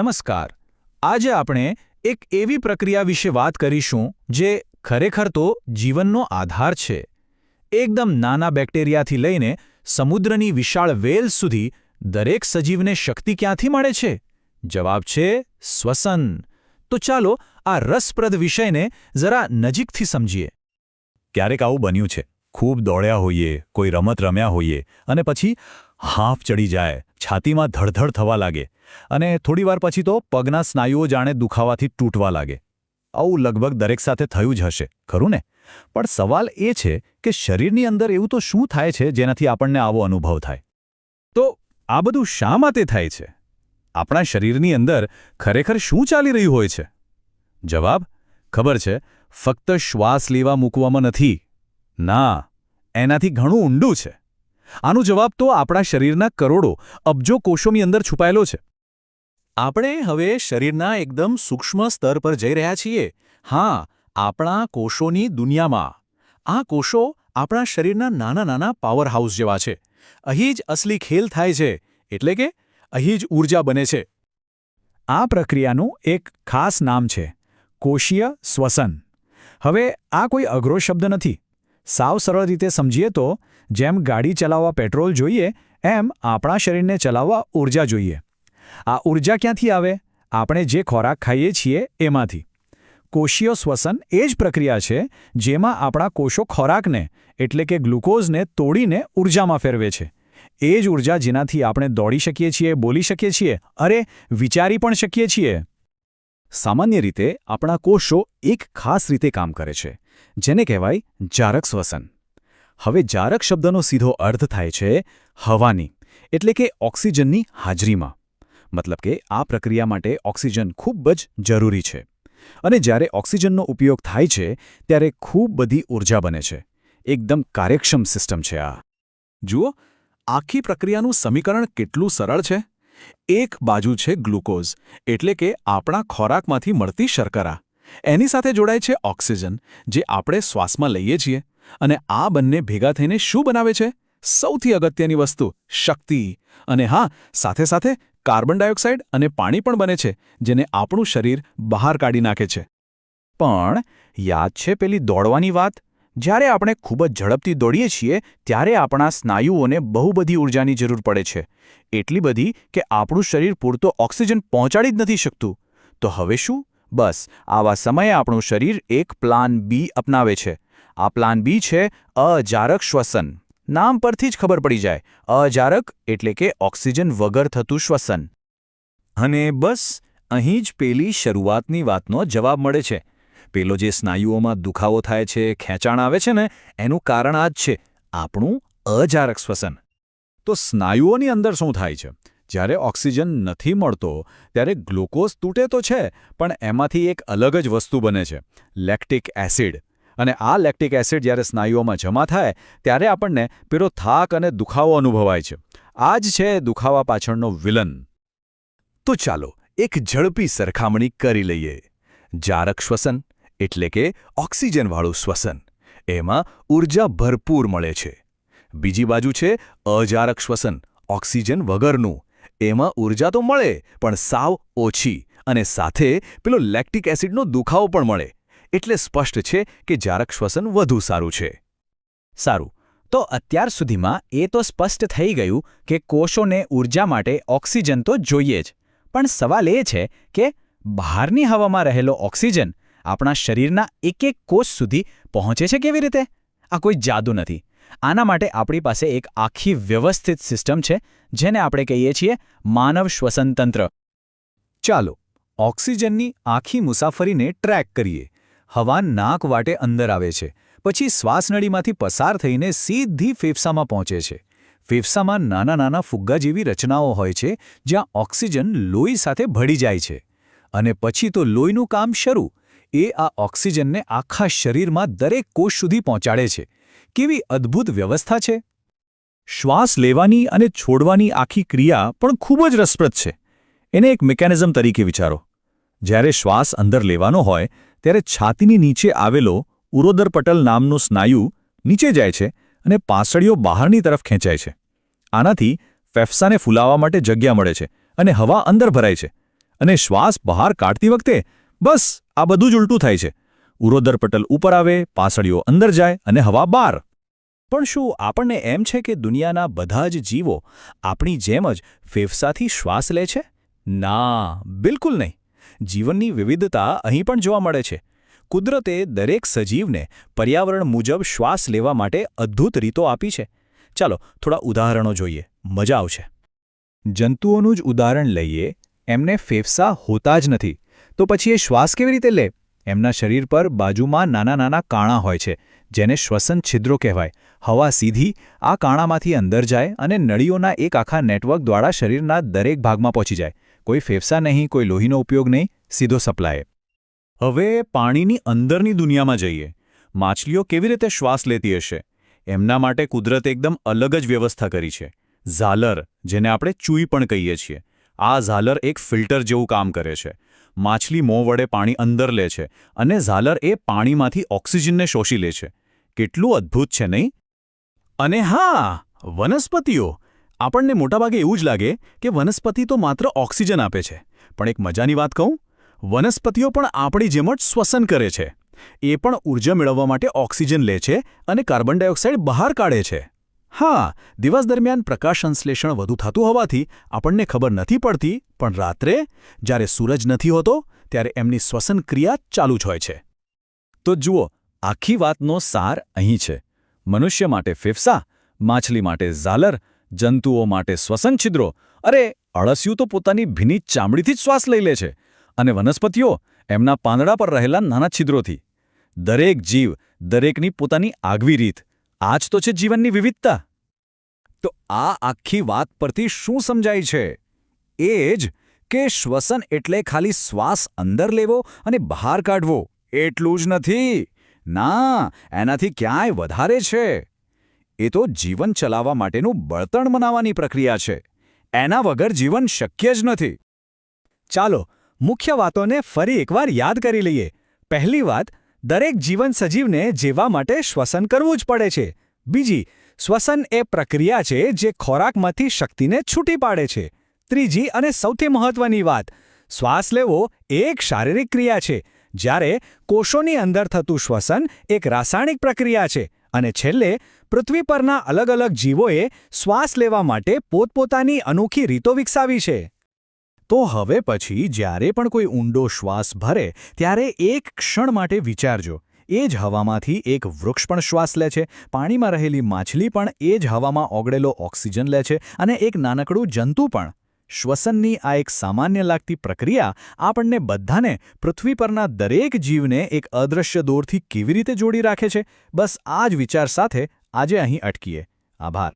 નમસ્કાર. આજે આપણે એક એવી પ્રક્રિયા વિશે વાત કરીશું જે ખરેખર તો જીવનનો આધાર છે. એકદમ નાના બેક્ટેરિયાથી લઈને સમુદ્રની વિશાળ વેલ સુધી દરેક સજીવને શક્તિ ક્યાંથી મળે છે? જવાબ છે શ્વસન. તો ચાલો આ રસપ્રદ વિષયને જરા નજીકથી સમજીએ. ક્યારેક આવું બન્યું છે. ખૂબ દોડ્યા હોઈએ, કોઈ રમત રમ્યા હોઈએ અને પછી હાંફ ચડી જાય, છાતીમાં ધડધડ થવા લાગે. અને થોડીવાર પછી તો પગના સ્નાયુઓ જાણે દુખાવાથી તૂટવા લાગે. આવું લગભગ દરેક સાથે થયું જ હશે, ખરું ને? પણ સવાલ એ છે કે શરીરની અંદર એવું તો શું થાય છે જેનાથી આપણને આવો અનુભવ થાય? તો આ બધું શા માટે થાય છે? આપણા શરીરની અંદર ખરેખર શું ચાલી રહ્યું હોય છે? જવાબ? ખબર છે, ફક્ત શ્વાસ લેવા મૂકવામાં નથી. ના, એનાથી ઘણું ઊંડું છે. આનો જવાબ તો આપણા શરીરના કરોડો અબજો કોષોની અંદર છુપાયેલો છે. આપણે હવે શરીરના એકદમ સૂક્ષ્મ સ્તર પર જઈ રહ્યા છીએ. હા, આપણા કોષોની દુનિયામાં. આ કોષો આપણા શરીરના નાના નાના પાવર હાઉસ જેવા છે. અહીં જ અસલી ખેલ થાય છે, એટલે કે અહીં જ ઊર્જા બને છે. આ પ્રક્રિયાનું એક ખાસ નામ છે, કોષીય શ્વસન. હવે આ કોઈ અઘરો શબ્દ નથી. સાવ સરળ રીતે સમજીએ તો, જેમ ગાડી ચલાવવા પેટ્રોલ જોઈએ, એમ આપણા શરીરને ચલાવવા ઊર્જા જોઈએ. આ ઊર્જા ક્યાંથી આવે? આપણે જે ખોરાક ખાઈએ છીએ એમાંથી. કોષીય શ્વસન એ જ પ્રક્રિયા છે જેમાં આપણા કોષો ખોરાકને, એટલે કે ગ્લુકોઝને તોડીને ઊર્જામાં ફેરવે છે. એ જ ઊર્જા જેનાથી આપણે દોડી શકીએ છીએ, બોલી શકીએ છીએ, અરે વિચારી પણ શકીએ છીએ. સામાન્ય રીતે આપણા કોષો એક ખાસ રીતે કામ કરે છે, જેને કહેવાય જારક શ્વસન. હવે જારક શબ્દનો સીધો અર્થ થાય છે હવાની, એટલે કે ઓક્સિજનની હાજરીમાં. મતલબ કે આ પ્રક્રિયા માટે ઓક્સિજન ખૂબ જ જરૂરી છે. અને જ્યારે ઓક્સિજનનો ઉપયોગ થાય છે, ત્યારે ખૂબ બધી ઊર્જા બને છે. એકદમ કાર્યક્ષમ સિસ્ટમ છે આ. જુઓ, આખી પ્રક્રિયાનું સમીકરણ કેટલું સરળ છે? એક બાજુ છે ગ્લુકોઝ, એટલે કે આપણા ખોરાકમાંથી મળતી શર્કરા. એની સાથે જોડાય છે ઓક્સિજન, જે આપણે શ્વાસમાં લઈએ છીએ. અને આ બંને ભેગા થઈને શું બનાવે છે? સૌથી અગત્યની વસ્તુ, શક્તિ. અને હા, સાથે સાથે કાર્બન ડાયોક્સાઇડ અને પાણી પણ બને છે, જેને આપણું શરીર બહાર કાઢી નાખે છે. પણ યાદ છે પેલી દોડવાની વાત? જ્યારે આપણે ખૂબ જ ઝડપથી દોડીએ છીએ, ત્યારે આપણા સ્નાયુઓને બહુ બધી ઊર્જાની જરૂર પડે છે. એટલી બધી કે આપણું શરીર પૂરતો ઓક્સિજન પહોંચાડી જ નથી શકતું. તો હવે શું? બસ, આવા સમયે આપણું શરીર એક પ્લાન બી અપનાવે છે. આ પ્લાન બી છે અજારક શ્વસન. નામ પરથી જ ખબર પડી જાય. અજારક એટલે કે ઓક્સિજન વગર થતું શ્વસન. અને બસ, અહીં જ પેલી શરૂઆતની વાતનો જવાબ મળે છે. પેલો જે સ્નાયુઓમાં દુખાવો થાય છે, ખેંચાણ આવે છે ને, એનું કારણ આ જ છે, આપણું અજારક શ્વસન. તો સ્નાયુઓની અંદર શું થાય છે? જ્યારે ઓક્સિજન નથી મળતો, ત્યારે ગ્લુકોઝ તૂટે તો છે, પણ એમાંથી એક અલગ જ વસ્તુ બને છે, લેક્ટિક એસિડ. અને આ લેક્ટિક એસિડ જ્યારે સ્નાયુઓમાં જમા થાય, ત્યારે આપણને પેલો થાક અને દુખાવો અનુભવાય છે. આ જ છે દુખાવા પાછળનો વિલન. તો ચાલો એક ઝડપી સરખામણી કરી લઈએ. જારક શ્વસન એટલે કે ઓક્સિજનવાળું શ્વસન. એમાં ઊર્જા ભરપૂર મળે છે. બીજી બાજુ છે અજારક શ્વસન, ઓક્સિજન વગરનું. એમાં ઊર્જા તો મળે, પણ સાવ ઓછી અને સાથે પેલો લેક્ટિક એસિડનો દુખાવો પણ મળે. એટલે સ્પષ્ટ છે કે જારક શ્વસન વધુ સારું છે. સારું. તો અત્યાર સુધીમાં એ તો સ્પષ્ટ થઈ ગયું કે કોષોને ઊર્જા માટે ઓક્સિજન તો જોઈએ જ. પણ સવાલ એ છે કે બહારની હવામાં રહેલો ઓક્સિજન આપણા શરીરના એક એક કોષ સુધી પહોંચે છે કેવી રીતે? આ કોઈ જાદુ નથી. આના માટે આપણી પાસે એક આખી વ્યવસ્થિત સિસ્ટમ છે જેને આપણે કહીએ છીએ માનવ શ્વસનતંત્ર ચાલો, ઓક્સિજનની આખી મુસાફરીને ટ્રેક કરીએ. હવા નાક વાટે અંદર આવે છે. પછી શ્વાસનળીમાંથી પસાર થઈને સીધી ફેફસામાં પહોંચે છે. ફેફસામાં નાના નાના ફુગ્ગા જેવી રચનાઓ હોય છે, જ્યાં ઓક્સિજન લોહી સાથે ભળી જાય છે. અને પછી તો લોહીનું કામ શરૂ. એ આ ઓક્સિજનને આખા શરીરમાં દરેક કોષ સુધી પહોંચાડે છે. કેવી અદ્ભુત વ્યવસ્થા છે! શ્વાસ લેવાની અને છોડવાની આખી ક્રિયા પણ ખૂબ જ રસપ્રદ છે. એને એક મિકેનિઝમ તરીકે વિચારો. જ્યારે શ્વાસ અંદર લેવાનો હોય ત્યારે છાતીની નીચે આવેલો ઉરોદરપટલ નામનો સ્નાયુ નીચે જાય છે અને પાંસળીઓ બહારની તરફ ખેંચાય છે. આનાથી ફેફસાને ફૂલાવા માટે જગ્યા મળે છે અને હવા અંદર ભરાય છે અને શ્વાસ બહાર કાઢતી વખતે બસ આ બધું જ ઉલટું થાય છે. ઉરોદર પટલ ઉપર આવે, પાસળીઓ અંદર જાય અને હવા બહાર. પણ શું આપણને એમ છે કે દુનિયાના બધા જ જીવો આપણી જેમ જ ફેફસાથી શ્વાસ લે છે? ના, બિલકુલ નહીં. જીવનની વિવિધતા અહીં પણ જોવા મળે છે. કુદરતે દરેક સજીવને પર્યાવરણ મુજબ શ્વાસ લેવા માટે અદ્ભુત રીતો આપી છે. ચાલો, થોડા ઉદાહરણો જોઈએ. મજા આવશે. જંતુઓનું જ ઉદાહરણ લઈએ. એમને ફેફસા હોતા જ નથી. તો પછી એ શ્વાસ કેવી રીતે લે? એમના શરીર પર બાજુમાં નાના નાના કાણા હોય છે, જેને શ્વસન છિદ્રો કહેવાય. હવા સીધી, આ કાણામાંથી અંદર જાય અને નળીઓના એક આખા નેટવર્ક દ્વારા શરીરના દરેક ભાગમાં પહોંચી જાય. કોઈ ફેફસા નહીં, કોઈ લોહીનો ઉપયોગ નહીં, સીધો સપ્લાય. હવે પાણીની અંદરની દુનિયામાં જઈએ. માછલીઓ કેવી રીતે શ્વાસ લેતી હશે? એમના માટે કુદરતે એકદમ અલગ જ વ્યવસ્થા કરી છે. ઝાલર, જેને આપણે ચૂઈ પણ કહીએ છીએ. આ ઝાલર એક ફિલ્ટર જેવું કામ કરે છે. માછલી મોં વડે પાણી અંદર લે છે અને ઝાલર એ પાણીમાંથી ઓક્સિજનને શોષી લે છે. કેટલું અદ્ભુત છે નહીં? અને હા, વનસ્પતિઓ. આપણને મોટાભાગે એવું જ લાગે કે વનસ્પતિ તો માત્ર ઓક્સિજન આપે છે. પણ એક મજાની વાત કહું, વનસ્પતિઓ પણ આપણી જેમ જ શ્વસન કરે છે. એ પણ ઊર્જા મેળવવા માટે ઓક્સિજન લે છે અને કાર્બન ડાયોક્સાઇડ બહાર કાઢે છે. હા, દિવસ દરમિયાન પ્રકાશ સંશ્લેષણ વધુ થતું હોવાથી આપણને ખબર નથી પડતી, પણ રાત્રે જ્યારે સૂરજ નથી હોતો, ત્યારે એમની શ્વસન ક્રિયા ચાલુ જ હોય છે. તો જુઓ, આખી વાતનો સાર અહીં છે. મનુષ્ય માટે ફેફસા, માછલી માટે ઝાલર જંતુઓ માટે શ્વસન છિદ્રો. અરે, અળસિયું તો પોતાની ભીની ચામડીથી જ શ્વાસ લઈ લે છે. અને વનસ્પતિઓ એમના પાંદડા પર રહેલા નાના છિદ્રોથી. દરેક જીવ દરેકની પોતાની આગવી રીત. આ જ તો છે જીવનની વિવિધતા. તો આ આખી વાત પરથી શું સમજાય છે? એ જ કે શ્વસન એટલે ખાલી શ્વાસ અંદર લેવો અને બહાર કાઢવો. એટલું જ નથી. ના, એનાથી ક્યાંય વધારે છે. એ તો જીવન ચલાવવા માટેનું બળતણ મનાવવાની પ્રક્રિયા છે. એના વગર જીવન શક્ય જ નથી. ચાલો, મુખ્ય વાતોને ફરી એકવાર યાદ કરી લઈએ. પહેલી વાત, દરેક જીવન સજીવને જીવવા માટે શ્વસન કરવું જ પડે છે. બીજી, શ્વસન એ પ્રક્રિયા છે જે ખોરાકમાંથી શક્તિને છૂટી પાડે છે. ત્રીજી અને સૌથી મહત્વની વાત, શ્વાસ લેવો એ એક શારીરિક ક્રિયા છે. જ્યારે કોષોની અંદર થતું શ્વસન એક રાસાયણિક પ્રક્રિયા છે. અને છેલ્લે, પૃથ્વી પરના અલગ અલગ જીવોએ શ્વાસ લેવા માટે પોતપોતાની અનોખી રીતો વિકસાવી છે. તો હવે પછી જ્યારે પણ કોઈ ઊંડો શ્વાસ ભરે, ત્યારે એક ક્ષણ માટે વિચારજો. એ જ હવામાંથી એક વૃક્ષ પણ શ્વાસ લે છે, પાણીમાં રહેલી માછલી પણ એ જ હવામાં ઓગળેલો ઓક્સિજન લે છે અને એક નાનકડું જંતુ પણ. શ્વસનની આ એક સામાન્ય લાગતી પ્રક્રિયા આપણને બધાને પૃથ્વી પરના દરેક જીવને એક અદૃશ્ય દોરથી કેવી રીતે જોડી રાખે છે? બસ આ જ વિચાર સાથે આજે અહીં અટકીએ. આભાર.